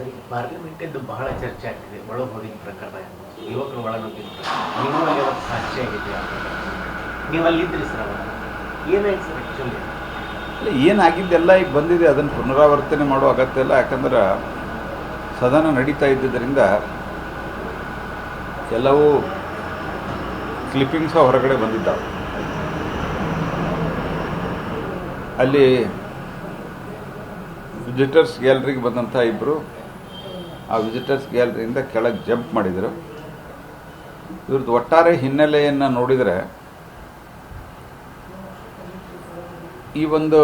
ಸರಿ ಪಾರ್ಲಿಮೆಂಟಿದ್ದು ಬಹಳ ಚರ್ಚೆ ಆಗ್ತಿದೆ. ಒಳಗೆ ಹೋಗಿದ್ದ ಪ್ರಕರಣ ಯುವಕರು ಒಳಗೋಗಿದ್ದ ಪ್ರಕರಣ. ನೀವು ಅಲ್ಲಿ ಅವತ್ತು ಸಾಕ್ಷಿ ಆ ನೀವು ಅಲ್ಲಿದ್ರಿ ಸರ್ ಅವಾಗ ಏನಾಯ್ತು ಸರ್ ಆ್ಯಕ್ಚುಲಿ ಏನಾಗಿದ್ದೆಲ್ಲ ಈಗ ಬಂದಿದೆ, ಅದನ್ನು ಪುನರಾವರ್ತನೆ ಮಾಡೋ ಅಗತ್ಯ ಇಲ್ಲ. ಯಾಕಂದ್ರೆ ಸದನ ನಡೀತಾ ಇದ್ದಿದ್ದರಿಂದ ಎಲ್ಲವೂ ಕ್ಲಿಪ್ಪಿಂಗ್ಸ ಹೊರಗಡೆ ಬಂದಿದ್ದಾವೆ. ಅಲ್ಲಿ ವಿಸಿಟರ್ಸ್ ಗ್ಯಾಲರಿಗೆ ಬಂದಂಥ ಇಬ್ಬರು ಆ ವಿಸಿಟರ್ಸ್ ಗ್ಯಾಲರಿಯಿಂದ ಕೆಳಗೆ ಜಂಪ್ ಮಾಡಿದರು. ಇವ್ರದ್ದು ಒಟ್ಟಾರೆ ಹಿನ್ನೆಲೆಯನ್ನು ನೋಡಿದರೆ ಈ ಒಂದು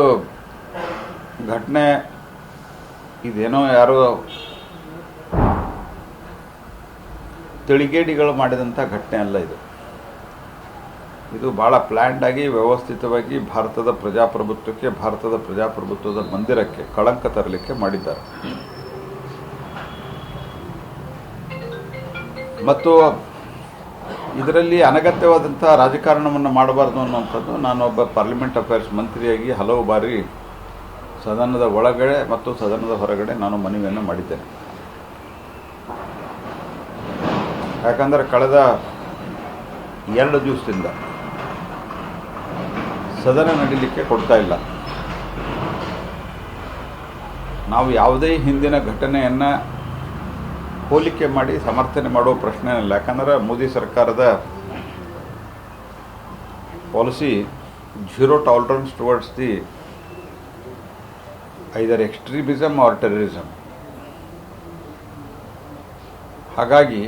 ಘಟನೆ ಇದೇನೋ ಯಾರೋ ತಿಳಿಗೇಡಿಗಳು ಮಾಡಿದಂಥ ಘಟನೆ ಅಲ್ಲ ಇದು. ಇದು ಭಾಳ ಪ್ಲ್ಯಾಂಡಾಗಿ ವ್ಯವಸ್ಥಿತವಾಗಿ ಭಾರತದ ಪ್ರಜಾಪ್ರಭುತ್ವಕ್ಕೆ, ಭಾರತದ ಪ್ರಜಾಪ್ರಭುತ್ವದ ಮಂದಿರಕ್ಕೆ, ಕಳಂಕ ತರಲಿಕ್ಕೆ ಮಾಡಿದ್ದಾರೆ. ಮತ್ತು ಇದರಲ್ಲಿ ಅನಗತ್ಯವಾದಂಥ ರಾಜಕಾರಣವನ್ನು ಮಾಡಬಾರ್ದು ಅನ್ನುವಂಥದ್ದು ನಾನೊಬ್ಬ ಪಾರ್ಲಿಮೆಂಟ್ ಅಫೇರ್ಸ್ ಮಂತ್ರಿಯಾಗಿ ಹಲವು ಬಾರಿ ಸದನದ ಒಳಗಡೆ ಮತ್ತು ಸದನದ ಹೊರಗಡೆ ನಾನು ಮನವಿಯನ್ನು ಮಾಡಿದ್ದೇನೆ. ಯಾಕಂದರೆ ಕಳೆದ ಎರಡು ದಿವಸದಿಂದ ಸದನ ನಡೀಲಿಕ್ಕೆ ಕೊಡ್ತಾ ಇಲ್ಲ. ನಾವು ಯಾವುದೇ ಹಿಂದಿನ ಘಟನೆಯನ್ನು ಹೋಲಿಕೆ ಮಾಡಿ ಸಮರ್ಥನೆ ಮಾಡುವ ಪ್ರಶ್ನೆ ಇಲ್ಲ ಯಾಕಂದರೆ ಮೋದಿ ಸರ್ಕಾರದ policy zero tolerance towards the either extremism or terrorism ಹಾಗಾಗಿ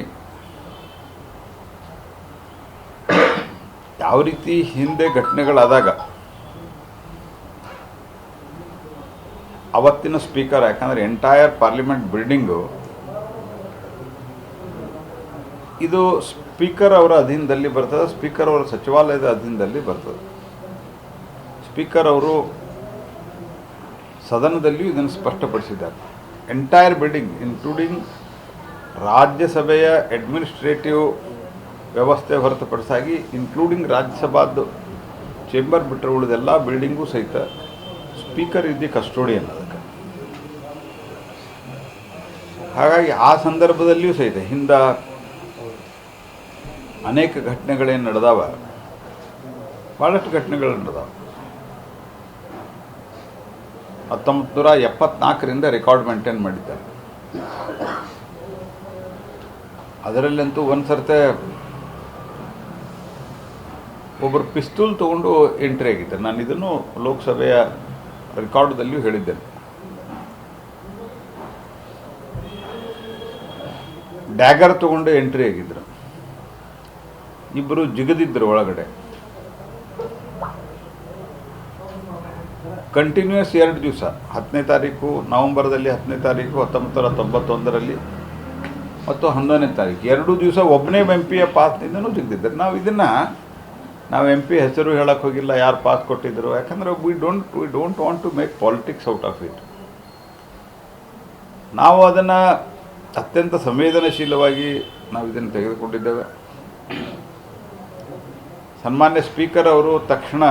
ಯಾವ ರೀತಿ ಹಿಂದೆ ಘಟನೆಗಳಾದಾಗ ಅವತ್ತಿನ ಸ್ಪೀಕರ್ ಯಾಕಂದರೆ ಎಂಟೈರ್ ಪಾರ್ಲಿಮೆಂಟ್ ಬಿಲ್ಡಿಂಗು ಇದು ಸ್ಪೀಕರ್ ಅವರ ಅಧೀನದಲ್ಲಿ ಬರ್ತದೆ, ಸ್ಪೀಕರ್ ಅವರ ಸಚಿವಾಲಯದ ಅಧೀನದಲ್ಲಿ ಬರ್ತದೆ. ಸ್ಪೀಕರ್ ಅವರು ಸದನದಲ್ಲಿಯೂ ಇದನ್ನು ಸ್ಪಷ್ಟಪಡಿಸಿದ್ದಾರೆ. ಎಂಟೈರ್ ಬಿಲ್ಡಿಂಗ್ ಇನ್ಕ್ಲೂಡಿಂಗ್ ರಾಜ್ಯಸಭೆಯ ಅಡ್ಮಿನಿಸ್ಟ್ರೇಟಿವ್ ವ್ಯವಸ್ಥೆ ಹೊರತುಪಡಿಸಾಗಿ ಇನ್ಕ್ಲೂಡಿಂಗ್ ರಾಜ್ಯಸಭಾದ್ದು ಚೇಂಬರ್ ಬಿಟ್ಟರೆ ಉಳಿದೆಲ್ಲ ಬಿಲ್ಡಿಂಗೂ ಸಹಿತ ಸ್ಪೀಕರ್ ಇದ್ದ ಕಸ್ಟೋಡಿಯನ್ ಅದಕ್ಕೆ ಹಾಗಾಗಿ ಆ ಸಂದರ್ಭದಲ್ಲಿಯೂ ಸಹಿತ, ಹಿಂದ ಅನೇಕ ಘಟನೆಗಳೇನು ನಡೆದಾವ? ಭಾಳಷ್ಟು ಘಟನೆಗಳು ನಡೆದಾವ. ಹತ್ತೊಂಬತ್ತು ನೂರ ಎಪ್ಪತ್ನಾಲ್ಕರಿಂದ ರೆಕಾರ್ಡ್ ಮೇಂಟೈನ್ ಮಾಡಿದ್ದಾರೆ. ಅದರಲ್ಲಂತೂ ಒಂದು ಸರ್ತೆ ಒಬ್ಬರು ಪಿಸ್ತೂಲ್ ತಗೊಂಡು ಎಂಟ್ರಿ ಆಗಿದ್ದಾರೆ ನಾನು ಇದನ್ನು ಲೋಕಸಭೆಯ ರೆಕಾರ್ಡ್ದಲ್ಲಿಯೂ ಹೇಳಿದ್ದೇನೆ. ಡ್ಯಾಗರ್ ತಗೊಂಡು ಎಂಟ್ರಿ ಆಗಿದ್ರು. ಇಬ್ಬರು ಜಿಗದಿದ್ದರು ಒಳಗಡೆ. ಕಂಟಿನ್ಯೂಸ್ ಎರಡು ದಿವಸ. ಹತ್ತನೇ ತಾರೀಕು, ನವೆಂಬರ್ದಲ್ಲಿ ಹತ್ತನೇ ತಾರೀಕು ಹತ್ತೊಂಬತ್ತು ತೊಂಬತ್ತೊಂದರಲ್ಲಿ ಮತ್ತು ಹನ್ನೊಂದನೇ ತಾರೀಕು. ಎರಡು ದಿವಸ ಒಬ್ಬನೇ ಎಂ ಪಿಯ ಪಾಸ್ನಿಂದನೂ ಜಿಗ್ದಿದ್ದರು ನಾವು ಇದನ್ನು, ನಾವು ಎಂ ಪಿ ಹೆಸರು ಹೇಳಕ್ಕೆ ಹೋಗಿಲ್ಲ, ಯಾರು ಪಾಸ್ ಕೊಟ್ಟಿದ್ದರು ಯಾಕಂದರೆ we don't we don't want to make politics out of it ನಾವು ಅದನ್ನು ಅತ್ಯಂತ ಸಂವೇದನಾಶೀಲವಾಗಿ ನಾವು ಇದನ್ನು ತೆಗೆದುಕೊಂಡಿದ್ದೇವೆ. ಸನ್ಮಾನ್ಯ ಸ್ಪೀಕರ್ ಅವರು ತಕ್ಷಣ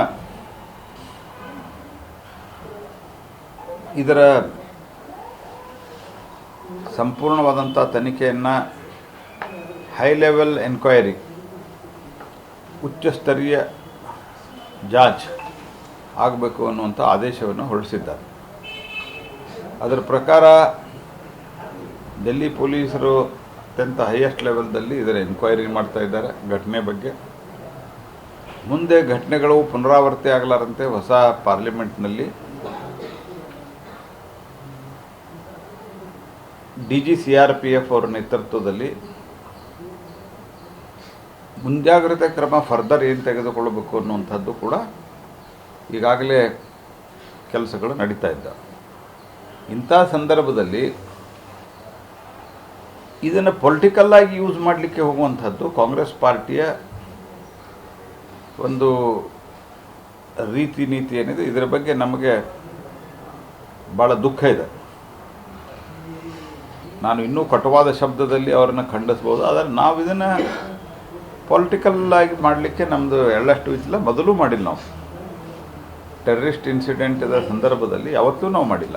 ಇದರ ಸಂಪೂರ್ಣವಾದಂಥ ತನಿಖೆಯನ್ನು ಹೈ ಲೆವೆಲ್ ಎನ್ಕ್ವೈರಿ ಉಚ್ಚ ಸ್ತರೀಯ ಜಾಜ್ ಆಗಬೇಕು ಅನ್ನುವಂಥ ಆದೇಶವನ್ನು ಹೊರಡಿಸಿದ್ದಾರೆ. ಅದರ ಪ್ರಕಾರ ಡೆಲ್ಲಿ ಪೊಲೀಸರು ಅತ್ಯಂತ ಹೈಯೆಸ್ಟ್ ಲೆವೆಲ್ದಲ್ಲಿ ಇದರ ಎನ್ಕ್ವೈರಿ ಮಾಡ್ತಾ ಇದ್ದಾರೆ ಘಟನೆ ಬಗ್ಗೆ. ಮುಂದೆ ಘಟನೆಗಳು ಪುನರಾವರ್ತಿ ಆಗಲಾರಂತೆ ಹೊಸ ಪಾರ್ಲಿಮೆಂಟ್ನಲ್ಲಿ D G C R P F ಅವರ ನೇತೃತ್ವದಲ್ಲಿ ಮುಂಜಾಗ್ರತೆ ಕ್ರಮ ಫರ್ದರ್ ಏನು ತೆಗೆದುಕೊಳ್ಳಬೇಕು ಅನ್ನುವಂಥದ್ದು ಕೂಡ ಈಗಾಗಲೇ ಕೆಲಸಗಳು ನಡೀತಾ ಇದ್ದಾವೆ ಇಂಥ ಸಂದರ್ಭದಲ್ಲಿ ಇದನ್ನು ಪೊಲಿಟಿಕಲ್ಲಾಗಿ ಯೂಸ್ ಮಾಡಲಿಕ್ಕೆ ಹೋಗುವಂಥದ್ದು ಕಾಂಗ್ರೆಸ್ ಪಾರ್ಟಿಯ ಒಂದು ರೀತಿ ನೀತಿ ಏನಿದೆ, ಇದರ ಬಗ್ಗೆ ನಮಗೆ ಭಾಳ ದುಃಖ ಇದೆ. ನಾನು ಇನ್ನೂ ಕಟುವಾದ ಶಬ್ದದಲ್ಲಿ ಅವರನ್ನು ಖಂಡಿಸ್ಬೋದು ಆದರೆ ನಾವು ಇದನ್ನು ಪೊಲಿಟಿಕಲ್ ಆಗಿ ಮಾಡಲಿಕ್ಕೆ ನಮ್ಮದು ಎಳ್ಳಷ್ಟು ವಿಚಲ, ಮೊದಲು ಮಾಡಿಲ್ಲ ನಾವು. ಟೆರರಿಸ್ಟ್ ಇನ್ಸಿಡೆಂಟ್ ಸಂದರ್ಭದಲ್ಲಿ ಯಾವತ್ತೂ ನಾವು ಮಾಡಿಲ್ಲ.